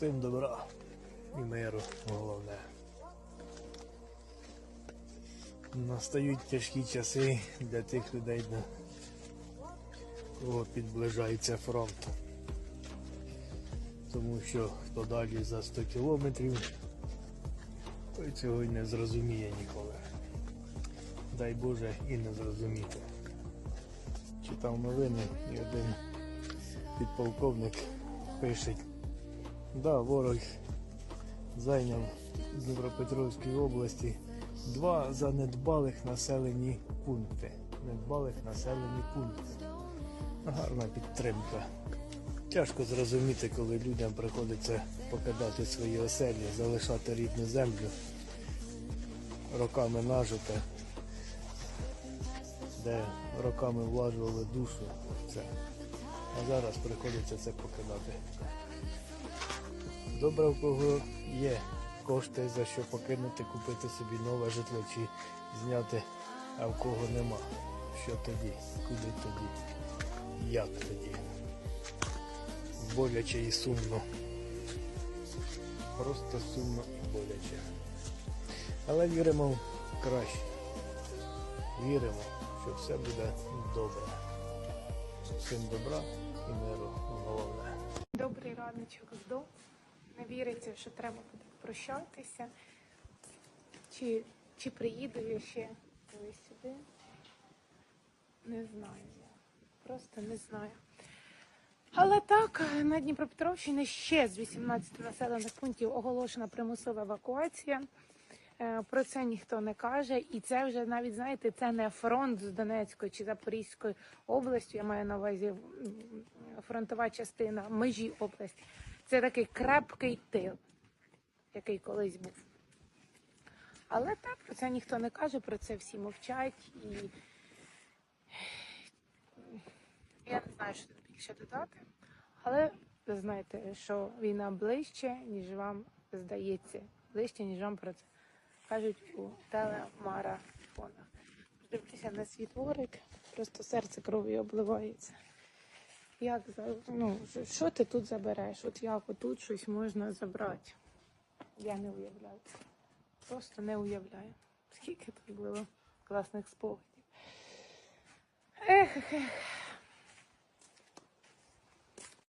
Всім добра і миру головне. Настають тяжкі часи для тих людей, на кого підближається фронт. Тому що хто далі за 100 кілометрів, той цього й не зрозуміє ніколи. Дай Боже і не зрозуміти. Читав новини і один підполковник пише, да, ворог зайняв в Дніпропетровській області два занедбалих населені пункти. Недбалих населені пункти. Гарна підтримка. Тяжко зрозуміти, коли людям приходиться покидати свої оселі, залишати рідну землю, роками нажите, де роками влажували душу. в Це. А зараз приходиться це покидати. Добре, в кого є кошти, за що покинути, купити собі нове житло чи зняти, а в кого нема. Що тоді? Куди тоді? Як тоді? Боляче і сумно. Просто сумно і боляче. Але віримо в краще. Віримо, що все буде добре. Всім добра і миру головне. Добрий раночок з дому. Не віриться, що треба буде прощатися. Чи, чи приїду я ще колись сюди? Не знаю я. Просто не знаю. Але так, на Дніпропетровщині ще з 18 населених пунктів оголошена примусова евакуація. Е, Про це ніхто не каже, і це вже навіть знаєте, це не фронт з Донецької чи Запорізької області. Я маю на увазі фронтова частина межі області. Це такий крепкий тил, який колись був. Але так про це ніхто не каже, про це всі мовчать і я не знаю, що тут більше додати. Але ви знаєте, що війна ближче, ніж вам здається, ближче, ніж вам про це кажуть у телемарафонах. Дивлюся на свій просто серце кров'ю обливається. Як за- ну, що- ти тут забереш? От як отут щось можна забрати? Я не уявляю. Просто не уявляю. Скільки тут було класних спогадів. Ех, ех.